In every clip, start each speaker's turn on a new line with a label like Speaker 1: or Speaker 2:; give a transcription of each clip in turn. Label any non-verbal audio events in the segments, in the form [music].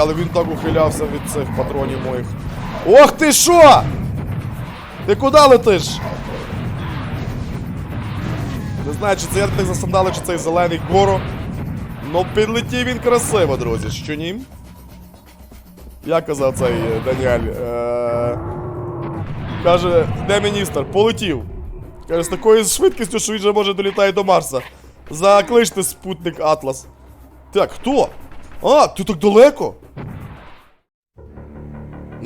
Speaker 1: Але він так ухилявся від цих патронів моїх. Ох ти що! Ти куди летиш? Не знаю, чи це я так засандали, чи цей зелений горо. Ну підлетів він красиво, друзі, що ні? Як казав цей е, Даніель? Е... Каже, де міністр? Полетів. Каже, з такою швидкістю, що він вже може долітає до Марса. Закличте спутник Атлас. Так, хто? А, ти так далеко?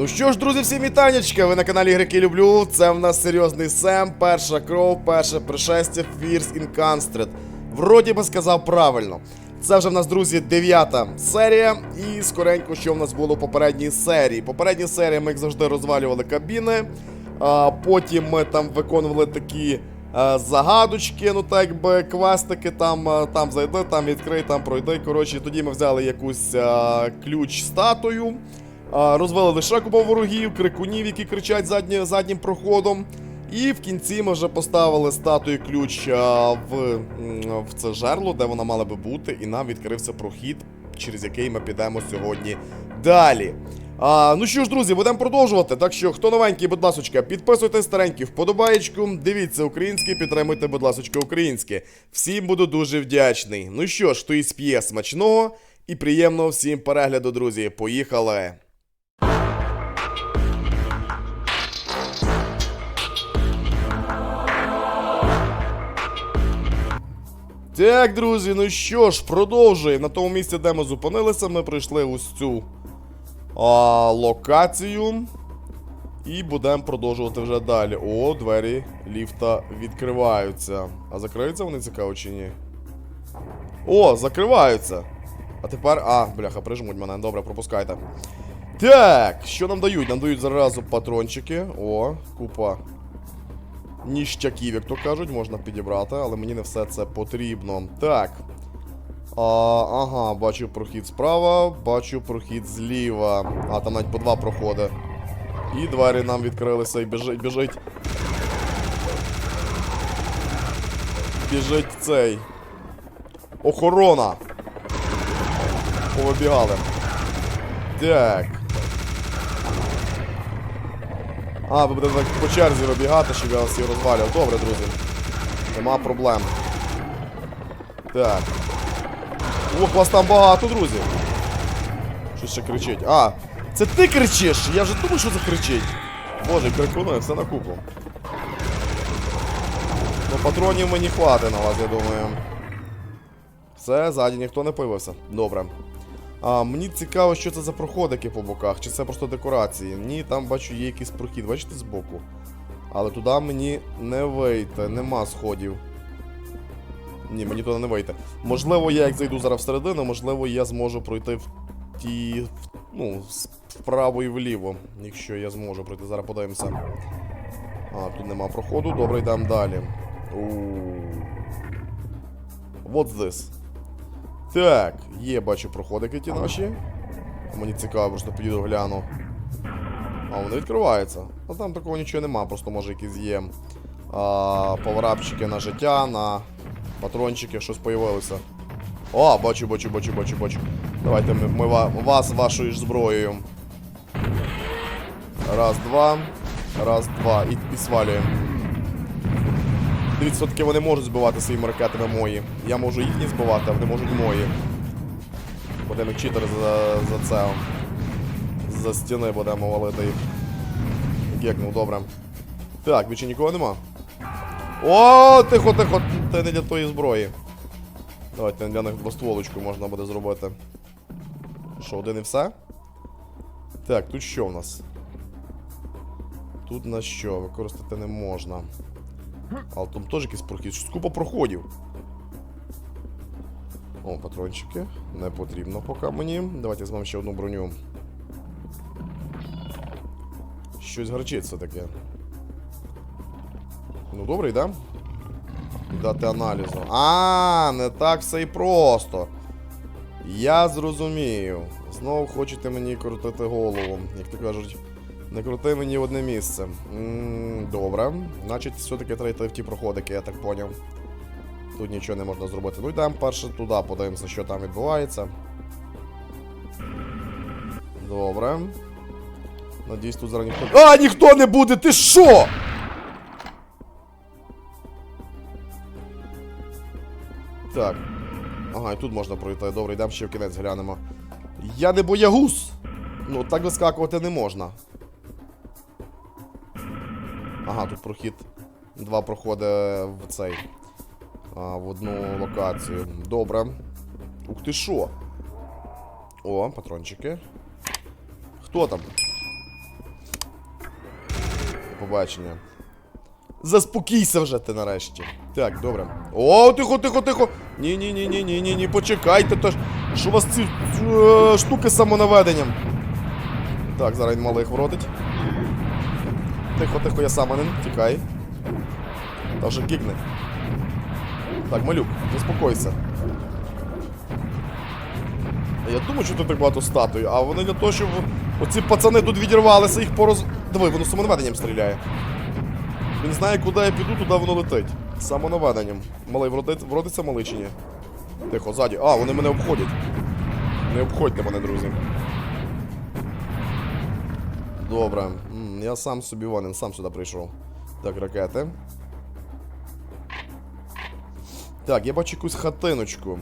Speaker 1: Ну що ж, друзі, всім вітанечка! Ви на каналі Греки Люблю. Це в нас серйозний Сем, перша кров, перше пришестя Фірс Інканстрет. Вроді би сказав правильно. Це вже в нас, друзі, дев'ята серія. І скоренько, що в нас було в попередній серії. Попередні серії ми як завжди розвалювали кабіни. А, потім ми там виконували такі е, загадочки, ну так якби квестики, там, е, там зайди, там відкрий, там пройди. Коротше, тоді ми взяли якусь е, ключ статую. Розвели лише купу ворогів, крикунів, які кричать задні, заднім проходом. І в кінці ми вже поставили статую ключ в, в це жерло, де вона мала би бути, і нам відкрився прохід, через який ми підемо сьогодні далі. А, ну що ж, друзі, будемо продовжувати. Так що, хто новенький, будь ласочка, підписуйте старенький вподобаєчку, дивіться українське, підтримуйте, будь ласочка, українське. Всім буду дуже вдячний. Ну що ж, хто і сп'є смачного і приємного всім перегляду, друзі. Поїхали! Так, друзі, ну що ж, продовжуємо. На тому місці, де ми зупинилися, ми прийшли ось цю а, локацію. І будемо продовжувати вже далі. О, двері ліфта відкриваються. А закриються вони цікаво чи ні? О, закриваються. А тепер. А, бляха, прижмуть мене. Добре, пропускайте. Так, що нам дають? Нам дають заразу патрончики. О, купа ніщаків, як то кажуть, можна підібрати, але мені не все це потрібно. Так. А, ага, бачу прохід справа, бачу прохід зліва. А, там навіть по два проходи. І двері нам відкрилися і біжить. біжить. Біжить цей. Охорона. Повибігали. Так. А, ви будете так по черзі вибігати, щоб я вас всіх розвалював. Добре, друзі. Нема проблем. Так. Ох, вас там багато, друзі. Що ще кричить? А, це ти кричиш! Я вже думаю, що це кричить. Боже, крикуни, все на купу. Ну, патронів мені хватить на вас, я думаю. Все, ззаді ніхто не появився. Добре. А, мені цікаво, що це за проходики по боках, чи це просто декорації. Ні, там бачу, є якийсь прохід, бачите, збоку. Але туди мені не вийти, нема сходів. Ні, мені туди не вийти. Можливо, я як зайду зараз всередину, можливо, я зможу пройти в ті. ну, вправо і вліво. Якщо я зможу пройти. Зараз подивимося. А, тут нема проходу, добре, йдемо далі. What's this? Так, є, бачу, проходики ті наші. Мені цікаво, просто підійду гляну. А, вони відкриваються. А там такого нічого нема, просто може якісь є. А, паверапчики на життя, на патрончики, щось появилося. О, бачу, бачу, бачу, бачу, бачу. Давайте ми, ми вас вашою ж зброєю. Раз, два. Раз, два. І, і свалюємо. Все-таки вони можуть збивати своїми ракетами мої. Я можу їхні збивати, а вони можуть мої. Будемо як читери за, за це. За стіни будемо валити. Гекнув, добре. Так, більше нікого нема. О, тихо, тихо, це не для тої зброї. Давайте для них двостволочку можна буде зробити. Що, один і все? Так, тут що в нас? Тут на що? Використати не можна. Але там теж якийсь прохід. Щось купа проходів. О, патрончики. Не потрібно поки мені. Давайте візьмемо ще одну броню. Щось гарчить все таке. Ну, добре, йдемо. Дати аналізу. А, не так все і просто. Я зрозумів. Знову хочете мені крутити голову, як то кажуть. Не крути мені в одне місце. добре. Значить, все-таки треба в ті проходики, я так поняв. Тут нічого не можна зробити. Ну йдемо перше туди, подивимося, що там відбувається. Добре. Надіюсь, тут зараз ніхто. А, ніхто не буде! Ти що? Так. Ага, і тут можна пройти. Добре, йдемо ще в кінець глянемо. Я не боягуз! Ну, так вискакувати не можна. Ага, тут прохід. Два проходи в цей. А, в одну локацію. Добре. Ух ти що? О, патрончики. Хто там? Побачення. Заспокійся вже ти нарешті. Так, добре. О, тихо, тихо, тихо. Ні, ні, ні, ні, ні, ні, ні, почекайте, то. Що у вас ці е, штуки з самонаведенням? Так, зараз він малих вродить. Тихо, тихо, я сам один, тікай. Та вже гікне. Так, малюк, заспокойся. Я думаю, що тут так багато статуй, а вони для того, щоб оці пацани тут відірвалися, їх пороз... Диви, воно самонаведенням стріляє. Він знає, куди я піду, туди воно летить. Самонаведенням. Малий вродить, вродиться малий чи ні? Тихо, ззаді. А, вони мене обходять. Не обходьте мене, друзі. Добре. Я сам собі ванен, сам сюди прийшов. Так, ракети. Так, я бачу якусь хатиночку.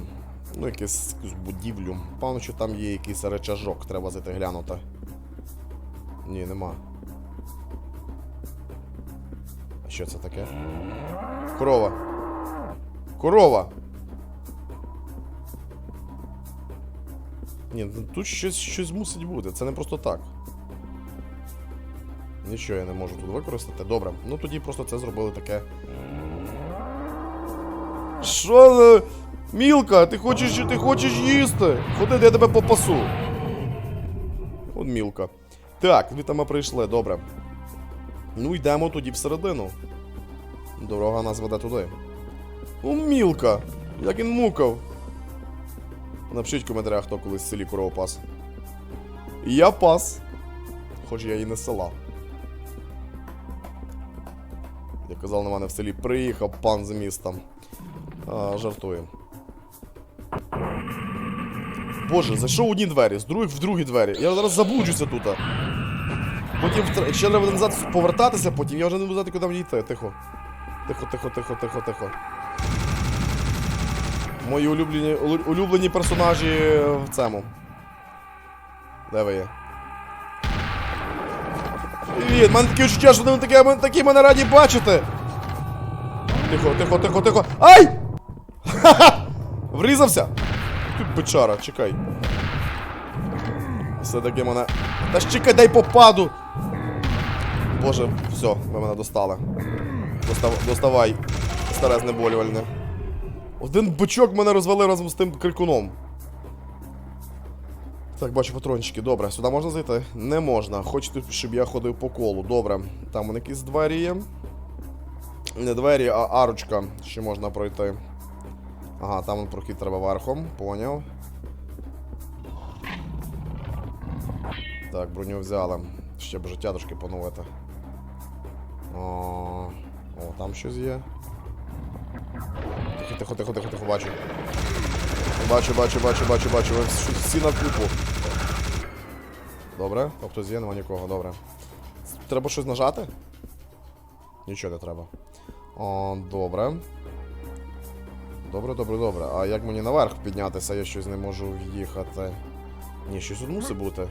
Speaker 1: Ну, якусь, якусь будівлю. Певно, що там є якийсь речажок, треба зайти глянути. Ні, нема. А що це таке? Корова. Корова! Ні, ну тут щось, щось мусить бути, це не просто так. Нічого я не можу тут використати. Добре, ну тоді просто це зробили таке. Що. Мілка, ти хочеш, ти хочеш їсти? Ходи, я тебе попасу. От мілка. Так, там ми прийшли, добре. Ну, йдемо тоді всередину. Дорога нас веде туди. О, мілка! Як він мукав. Напишіть в коментарях, хто колись в селі корову пас. Я пас. Хоч я і не села. Казав на мене в селі, приїхав пан з містом. А, жартую. Боже, зайшов в одні двері, з других в другі двері. Я зараз заблуджуся тут. Потім, якщо треба назад повертатися, потім я вже не буду знати, куди мені йти. Тихо. Тихо, тихо, тихо, тихо, тихо. Мої улюблені, улюблені персонажі в цьому. Де ви є? Привіт, мене таке відчуття, що вони такі, такі мене раді бачити. Тихо, тихо, тихо, тихо. Ай! Ха-ха! [laughs] Врізався! Ти бичара, чекай. Все-таки мене. Та ж чекай, дай попаду! Боже, все, ви мене достали. Достав... Доставай. Старе знеболювальне. Один бичок мене розвалив разом з тим крикуном. Так, бачу патрончики. Добре, сюди можна зайти? Не можна. Хочете, щоб я ходив по колу. Добре. Там вони якісь двері є. Не двері, а арочка. Ще можна пройти. Ага, там прохід треба верхом, поняв. Так, броню взяли. Ще б життя трошки поновити. О, о, там щось є. Тихо, тихо, тихо, тихо, тихо, бачу. Бачу, бачу, бачу, бачу, бачу. Ви всі- на купу. Добре, хтось є, нема нікого, добре. Треба щось нажати? Нічого не треба. О, добре. Добре, добре, добре. А як мені наверх піднятися, я щось не можу в'їхати. Ні, щось тут мусить бути.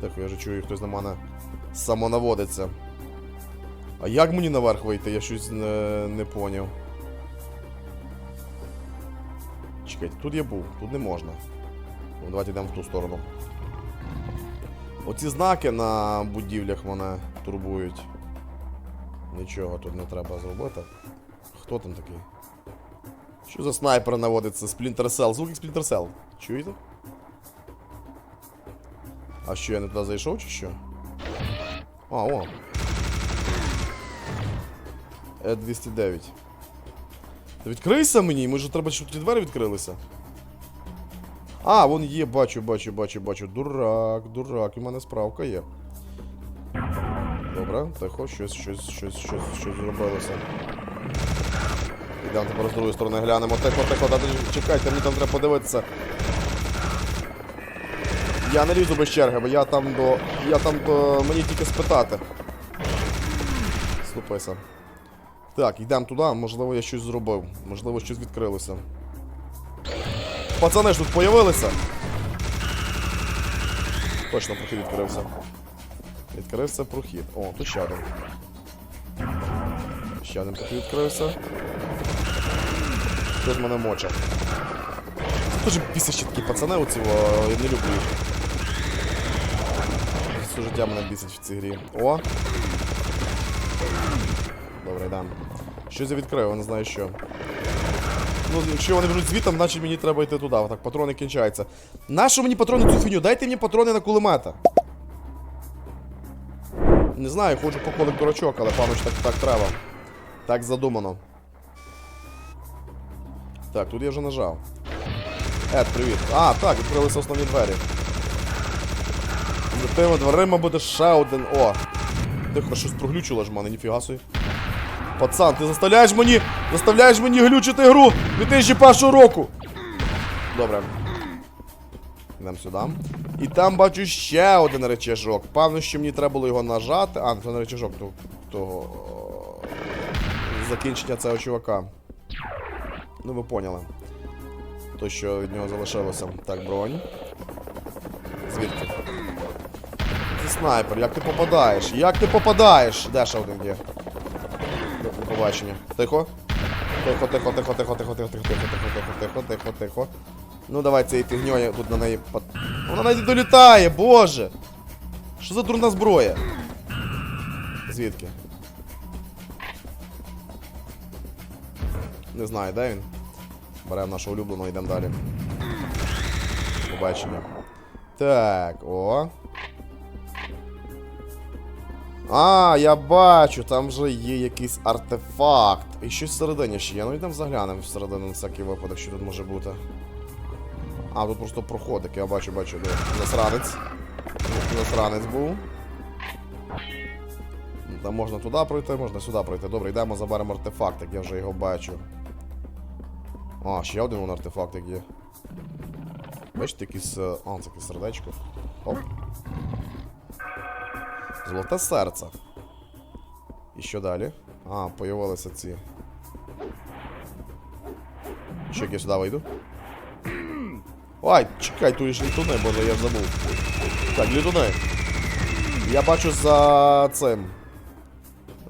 Speaker 1: Так, я вже чую, хтось на мене самонаводиться. А як мені наверх вийти? Я щось не, не поняв. Чекайте, тут я був, тут не можна. Ну, давайте йдемо в ту сторону. Оці знаки на будівлях мене турбують. Нічого тут не треба зробити. Хто там такий? Що за снайпер наводиться? Splinter Cell. Звук як Splinter Cell. Чуєте? А що, я не туди зайшов чи що? А, о. Е 209. Та відкрийся мені, може треба, щоб ті двері відкрилися. А, вон є, бачу, бачу, бачу, бачу. Дурак, дурак, у мене справка є. Добре, тихо, щось, щось, щось, щось, щось зробилося. Йдемо тепер з другої сторони глянемо. Тихо, тихо, та, чекайте, мені там треба подивитися. Я не лізу без черги, бо я там до. Я там до. Мені тільки спитати. Слухайся. Так, йдемо туди, можливо, я щось зробив. Можливо, щось відкрилося. Пацани ж тут появилися. Точно прохід відкрився. Відкрився прохід. О, тут ще один. Ще один прохід відкрився. Тут мене моча. Дуже бісячі такі пацани оці, о, я не люблю їх. Все життя мене бісить в цій грі. О! Добре, йдемо. Щось я відкрив, я не знаю що. Ну, якщо вони беруть звітом, значить мені треба йти туди. Так, патрони кінчаються. Нащо мені патрони цю фігню? Дайте мені патрони на кулемета. Не знаю, ходжу по колик дурачок, але пану так, так треба. Так задумано. Так, тут я вже нажав. Ед, привіт. А, так, відкрилися основні двері. За тими дверима буде ще один. О! Тихо, щось проглючило ж мене, ніфіга собі. Пацан, ти заставляєш мені. Заставляєш мені глючити гру 2001 року. Добре. Йдемо сюди. І там бачу ще один речажок. Певно, що мені треба було його нажати. А, це не речажок того. того закінчення цього чувака. Ну, ви поняли. То, що від нього залишилося. Так, бронь. Звідки? Ти снайпер, як ти попадаєш? Як ти попадаєш? Де ще один є? До побачення. Тихо. Тихо, тихо, тихо, тихо, тихо, тихо, тихо, тихо, тихо, тихо, тихо, тихо, тихо. Ну давай цією фігньою тут на неї. Вона навіть долітає, боже! Що за дурна зброя? Звідки? Не знаю, де він? Беремо нашого улюбленого, йдемо далі. Побачення. Так, о. А, я бачу, там вже є якийсь артефакт. І щось всередині ще є. Ну йдемо заглянемо всередину на всякий випадок, що тут може бути. А, тут просто проходик, я бачу, бачу, де. Засранець. Засранець був. Ну, Там можна туди пройти, можна сюди пройти. Добре, йдемо, заберемо артефакт, як я вже його бачу. А, ще один вон артефактик є. Бачите, якийсь. е, А, це якесь сердечко. Оп. Золоте серце. І що далі? А, появилися ці. Що як я сюди вийду? Ой, чекай, тут ж літуни, боже, я забув. Так, літуни. Я бачу за цим.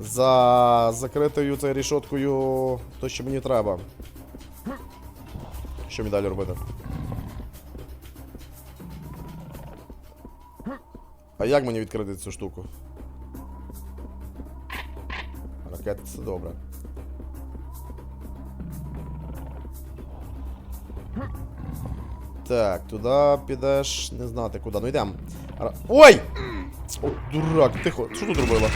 Speaker 1: За закритою цією рішоткою то, що мені треба. Що мені далі робити? А як мені відкрити цю штуку? Ракети це добре. Так, туди підеш. Не знати куди. Ну йдемо. Ой! О, дурак, тихо. Що тут робила?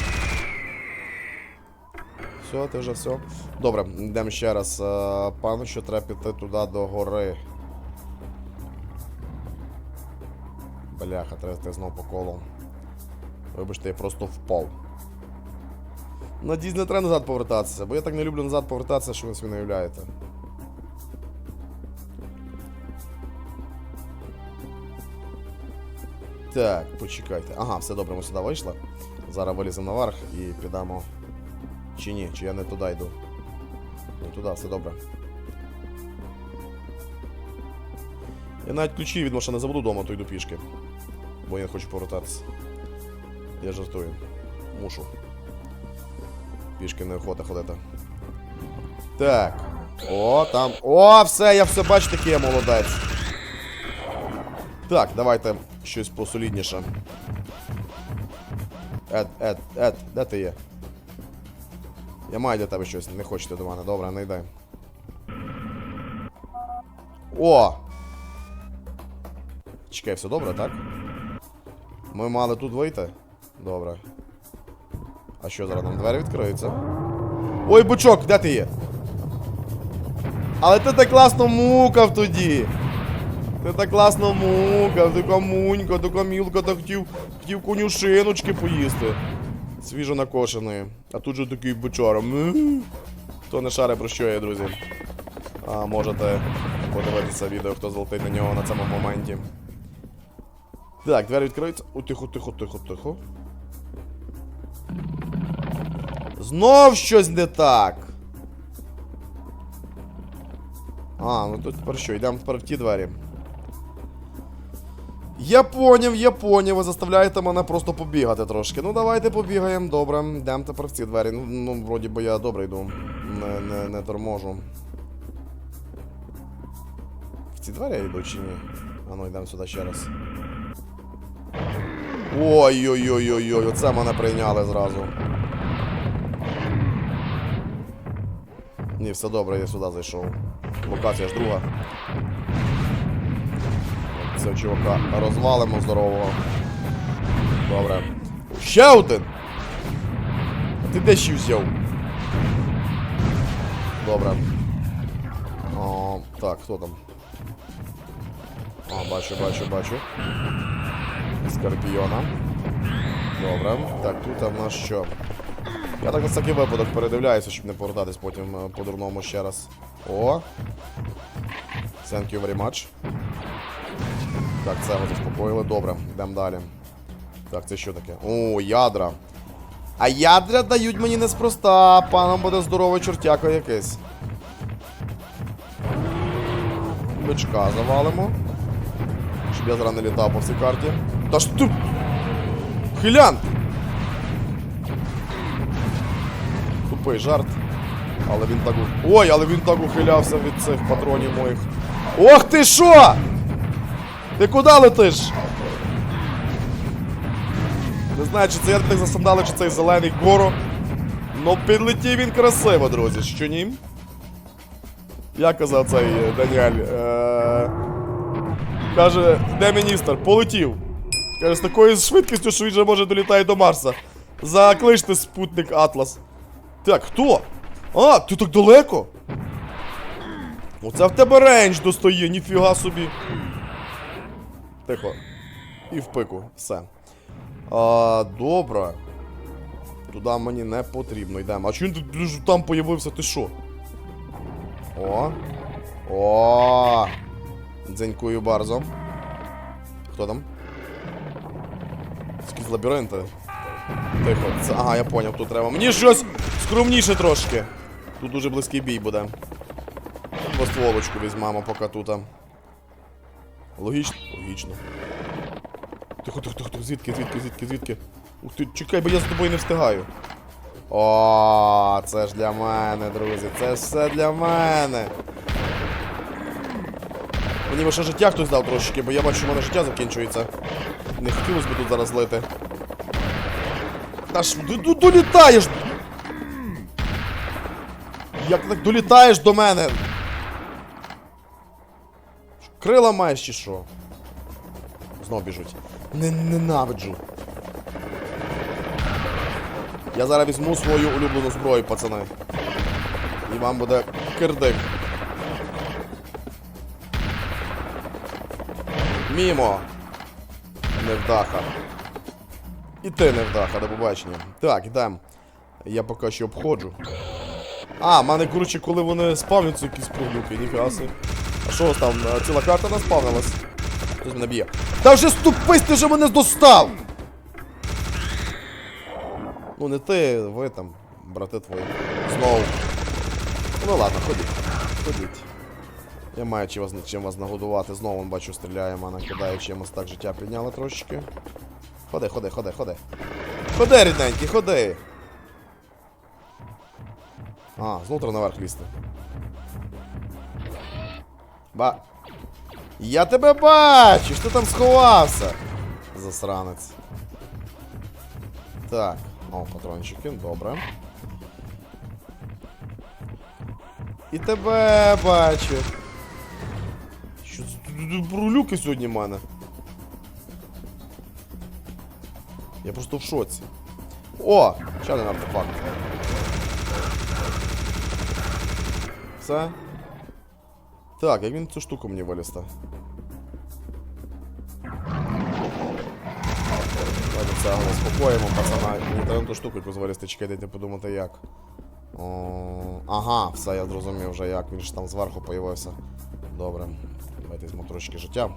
Speaker 1: Все, ти вже все. Добре, йдемо ще раз. Е, Пану, що треба піти туди до гори. Бляха, треба йти знов по колу. Вибачте, я просто впав. Надіюсь, не треба назад повертатися, бо я так не люблю назад повертатися, що ви собі не уявляєте. Так, почекайте. Ага, все добре, ми сюди вийшли. Зараз виліземо наверх і підемо. Чи ні, чи я не туди йду. Не туди, все добре. Я навіть ключі від машини забуду вдома, то йду пішки. Бо я не хочу повертатися. Я жартую. Мушу. Пішки неохота ходити. Так. О, там. О, все, я все бачу, такий я молодець. Так, давайте щось посолідніше. Ед, Ед, Ед, де ти є? Я маю для тебе щось, не хочете до мене. Добре, не йди. О! Чекай, все добре, так? Ми мали тут вийти? Добре. А що зараз нам двері відкриються? Ой, бучок, де ти є? Але ти так класно мукав тоді. Ти так класно мукав, ти камунько, ти камілка, та хотів, хотів конюшиночки поїсти. Свіжо накошеної. А тут же такий бучара. М. Хто не шаре про що є, друзі. А можете подивитися відео, хто золотить на нього на цьому моменті. Так, двері відкриються. О, тихо, тихо, тихо, тихо. Знов щось не так. А, ну тут тепер що, йдемо тепер в ті двері. Я поняв, я поняв, ви заставляєте мене просто побігати трошки. Ну давайте побігаємо, добре. Йдемо тепер в ці двері. Ну, ну вроді би я добре йду. Не, не, не торможу. В ці двері я йду чи ні? А ну йдемо сюди ще раз. Ой-ой-ой-ой-ой, оце мене прийняли зразу. Ні, все добре, я сюди зайшов. Локація ж друга. Цього чувака розвалимо здорового. Добре. Ще один! А ти де ще взяв? Добре. О, так, хто там? А, бачу, бачу, бачу. Скорпіона. Добре. Так, тут в нас що? Я так на всякий випадок передивляюся, щоб не повертатись потім е, по-дурному ще раз. О! Thank you very much. Так, це ми заспокоїли. Добре, йдемо далі. Так, це що таке? О, ядра. А ядра дають мені неспроста. Паном буде здоровий чортяко якийсь. Бичка завалимо. Щоб я зараз не літав по всій карті. Та ж ти... Хилян! Тупий жарт. Але він так. Ой, але він так ухилявся від цих патронів моїх. Ох ти що! Ти куди летиш? Не знаю, чи це я так засандали, чи цей зелений горо. Ну підлетів він красиво, друзі, що ні? Як казав цей е, Даніель? Е... Каже, де міністр? Полетів. Каже, з такою швидкістю, що він вже може долітає до Марса. Закличте спутник Атлас. Так, хто? А, ти так далеко? Оце в тебе рейндж достає, ніфіга собі. Тихо. І в пику, все. А, добре. Туди мені не потрібно, йдемо. А чому він там появився, ти що? О. О. Дзенькую барзо. Хто там? Якісь лабіринти. Тихо. Це, ага, я поняв, тут треба. Мені щось скромніше трошки. Тут дуже близький бій буде. Постволочку візьмемо, поки тут. Логічно? Логічно. Тихо, тихо, тихо, звідки, звідки, звідки, звідки? Ух ти, чекай, бо я за тобою не встигаю. О, це ж для мене, друзі, це ж все для мене. Мені би ще життя хтось дав трошки, бо я бачу, що в мене життя закінчується. Не хотілося б тут зараз лити. Та ж долітаєш! Як ти так долітаєш до мене? Крила маєш чи що? Знов біжуть. Ненавиджу. Я зараз візьму свою улюблену зброю, пацани. І вам буде кирдик. Мімо. Невдаха. І ти невдаха, до побачення. Так, йдемо. Я поки що обходжу. А, в мене, коротше, коли вони спавняться якісь пролюки, ніфіга си. А що там? е, Ціла карта наспавнилась? Хтось мене б'є. Та вже ступись, ти вже мене достав! Ну не ти, ви там, брати твої. Знову. Ну ладно, ходіть. Ходіть. Я маю чим вас, чим вас нагодувати. Знову он, бачу, стріляє мене, кидає чимось так життя підняли трошечки. Ходи, ходи, ходи, ходи. Ходи, рідненький, ходи. А, знов треба наверх лізти. Ба. Я тебе бачу! Що там сховався? Засранець. Так. О, патрончики, добре. І тебе бачу. Що це тут брулюки сьогодні в мене? Я просто в шоці. О! Ще один артефакт. Все. Так, як він цю штуку мені вилізти? Давайте це заспокоїмо, пацана. Мені треба ту штуку якусь вилізти, чекайте, дайте подумати як. О, ага, все, я зрозумів вже як. Він ж там зверху появився. Добре. Давайте візьмемо трошки життя.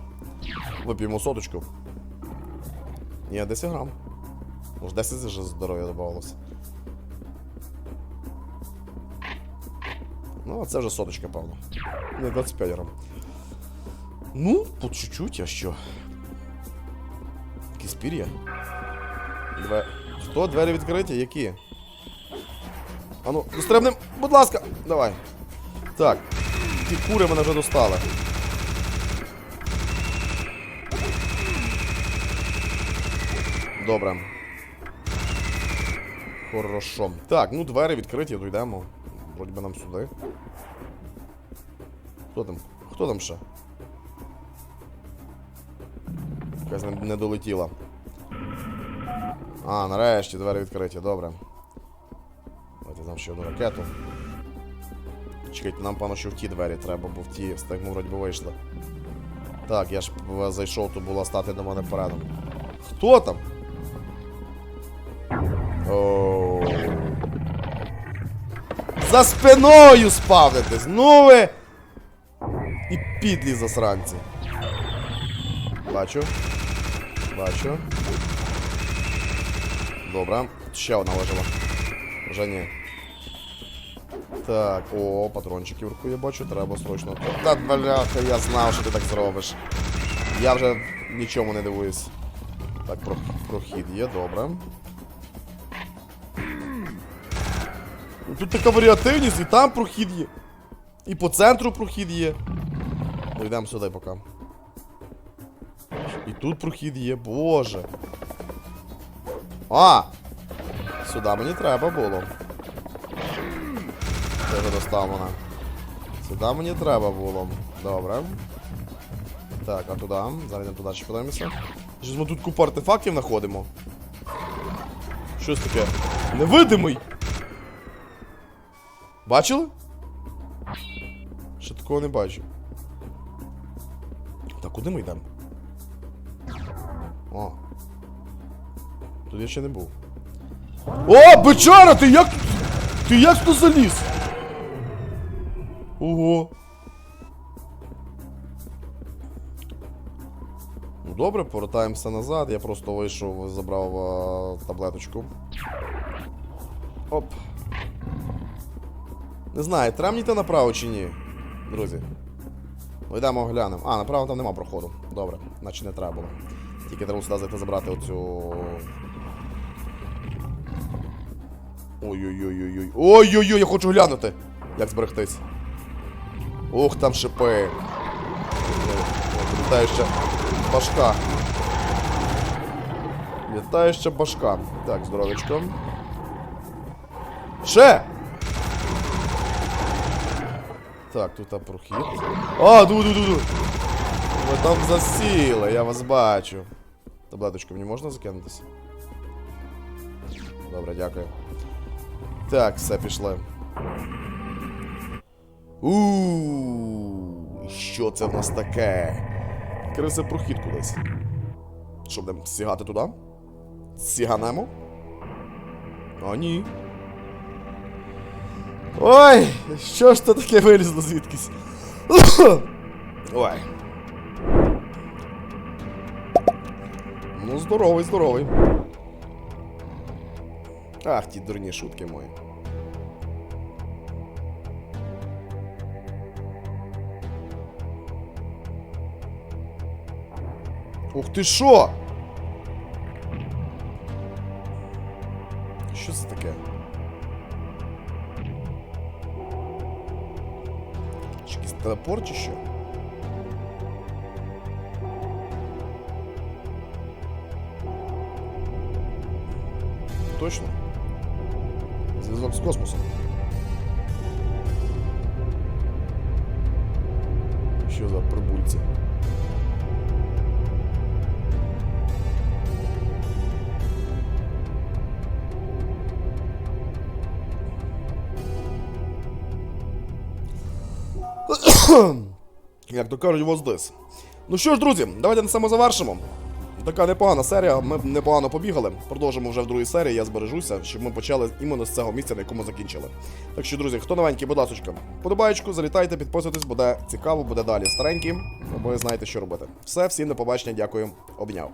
Speaker 1: Вип'ємо соточку. Ні, 10 грам. Може 10 вже здоров'я додавалося. Ну, а це вже соточка, певно. Не 25 грам. Ну, по чуть-чуть, а що? Якісь пір'я? Две... Хто? Двері відкриті? Які? Ану, достребнем, будь ласка, давай. Так, ті кури мене вже достали. Добре. Хорошо. Так, ну двері відкриті, дійдемо. Вроді би нам сюди. Хто там? Хто там ще? Якась не, не долетіла. А, нарешті двері відкриті, добре. Давайте нам ще одну ракету. Чекайте, нам певно, що в ті двері треба, бо в ті тих ми вроді би. Так, я ж зайшов, то була стати до мене передом. Хто там? Оу. За спиною спавнитесь! Ну ви! І підлі засранці. Бачу. Бачу. Добре. Ще одна вижила. Вже ні. Так, о, патрончики вверху я бачу, треба срочно. Та бляха, я знав, що ти так зробиш. Я вже нічому не дивуюсь. Так, про, прохід є, добре. Тут така варіативність, і там прохід є. І по центру прохід є. Ну сюди поки. І тут прохід є, боже. А! Сюди мені треба було. Це доставлено. Сюди мені треба було. Добре. Так, а туди? Зараз йдемо туди ще подивимося. Щось ми тут купу артефактів знаходимо. Щось таке. Невидимий! Бачили? Ще такого не бачу. Так, куди ми йдемо? О. Тут я ще не був. О, бичара, ти як. Ти як тут заліз? Ого. Ну добре, повертаємося назад. Я просто вийшов, забрав а, таблеточку. Оп. Не знаю, треба мені йти направо чи ні, друзі. Ну йдемо глянемо. А, направо там нема проходу. Добре, наче не треба було. Тільки треба сюди зайти забрати оцю. Ой-ой-ой-ой-ой. Ой-ой-ой, я хочу глянути! Як зберегтись. Ух, там шипи. Літаюча башка. Літаюча башка. Так, здоровечко. Ще! Так, тут а, прохід. А, ду ду ду ду Ви там засіли, я вас бачу. Таблеточку мені можна закинутися? Добре, дякую. Так, все пішли. Ууу, що це в нас таке? Криси прохід кудись. Що будемо сігати туди? Сіганемо? О, ні. Ой, що ж то таке вилізло звідкись? [coughs] Ой. Ну, здоровий, здоровий. Ах, ті дурні шутки мої. Ух ти що? Телепорт чи що? Точно? Зв'язок з космосом. Що за прибульці? Як то кажуть, воздис. Ну що ж, друзі, давайте на цьому завершимо. Така непогана серія, ми непогано побігали. Продовжимо вже в другій серії, я збережуся, щоб ми почали іменно з цього місця, на якому закінчили. Так що, друзі, хто новенький, будь ласочка, подобаєчку, залітайте, підписуйтесь, буде цікаво, буде далі старенькі. Ви знаєте, що робити. Все, всім до побачення, дякую, обняв.